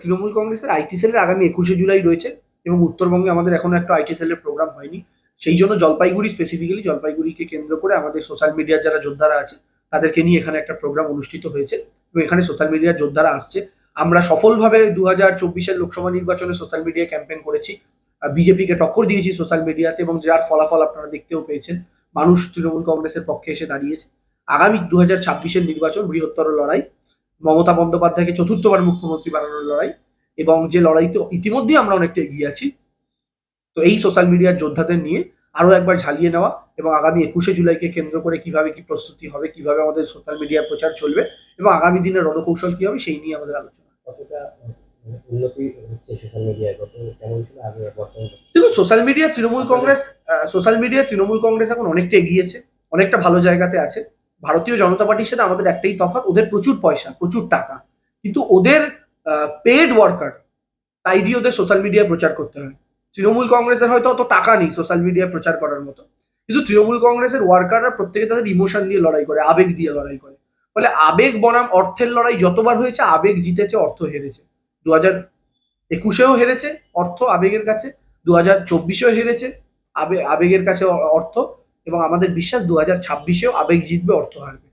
তৃণমূল কংগ্রেসের আইটি সেলের আগামী একুশে জুলাই রয়েছে এবং উত্তরবঙ্গে আমাদের এখনও একটা আইটি সেলের প্রোগ্রাম হয়নি। সেই জন্য জলপাইগুড়ি স্পেসিফিক্যালি জলপাইগুড়িকে কেন্দ্র করে আমাদের সোশ্যাল মিডিয়ার যারা যোদ্ধারা আছে, তাদেরকে নিয়ে এখানে একটা প্রোগ্রাম অনুষ্ঠিত হয়েছে এবং এখানে সোশ্যাল মিডিয়ার যোদ্ধারা আসছে। আমরা সফলভাবে দু হাজার চব্বিশের লোকসভা নির্বাচনে সোশ্যাল মিডিয়ায় ক্যাম্পেন করেছি। বিজেপিকে টক্কর দিয়েছি সোশ্যাল মিডিয়াতে এবং যার ফলাফল আপনারা দেখতেও পেয়েছেন। মানুষ তৃণমূল কংগ্রেসের পক্ষে এসে দাঁড়িয়েছে। আগামী দু হাজার ছাব্বিশের নির্বাচন বৃহত্তর লড়াই। মমতা বন্দ্যোপাধ্যায়কে চতুর্থবার মুখ্যমন্ত্রী বানানোর লড়াই এবং যে লড়াইতে ইতিমধ্যেই আমরা অনেকটা এগিয়ে আছি। তো এই সোশ্যাল মিডিয়ার যোদ্ধাদের নিয়ে আরও একবার ঝালিয়ে নেওয়া এবং আগামী একুশে জুলাইকে কেন্দ্র করে কীভাবে কি প্রস্তুতি হবে কীভাবে আমাদের সোশ্যাল মিডিয়ার প্রচার চলবে এবং আগামী দিনের রণকৌশল কি হবে সেই নিয়ে আমাদের আলোচনা। দেখুন social media Trinamool Congress social media Trinamool Congress এখন অনেকটা এগিয়েছে অনেকটা ভালো জায়গাতে আছে। ভারতীয় জনতা পার্টির সাথে আমাদের একটাই তফাৎ, ওদের প্রচুর পয়সা, প্রচুর টাকা। কিন্তু ওদের পেড ওয়ার্কার তাই দিয়ে ওদের সোশ্যাল মিডিয়ায় প্রচার করতে হয়। তৃণমূল কংগ্রেসের হয়তো অত টাকা নেই সোশ্যাল মিডিয়ায় প্রচার করার মতো। কিন্তু তৃণমূল কংগ্রেসের ওয়ার্কাররা প্রত্যেকে তাদের ইমোশন দিয়ে লড়াই করে, আবেগ দিয়ে লড়াই করে। ফলে আবেগ বনাম অর্থের লড়াই যতবার হয়েছে, আবেগ জিতেছে, অর্থ হেরেছে। দু হাজার একুশেও হেরেছে, অর্থ আবেগের কাছে। দু হাজার চব্বিশেও হেরেছে, আবে, আবেগের কাছে অর্থ এবং আমাদের বিশ্বাস দু হাজার ছাব্বিশেও আবেগ জিতবে অর্থ হারবে।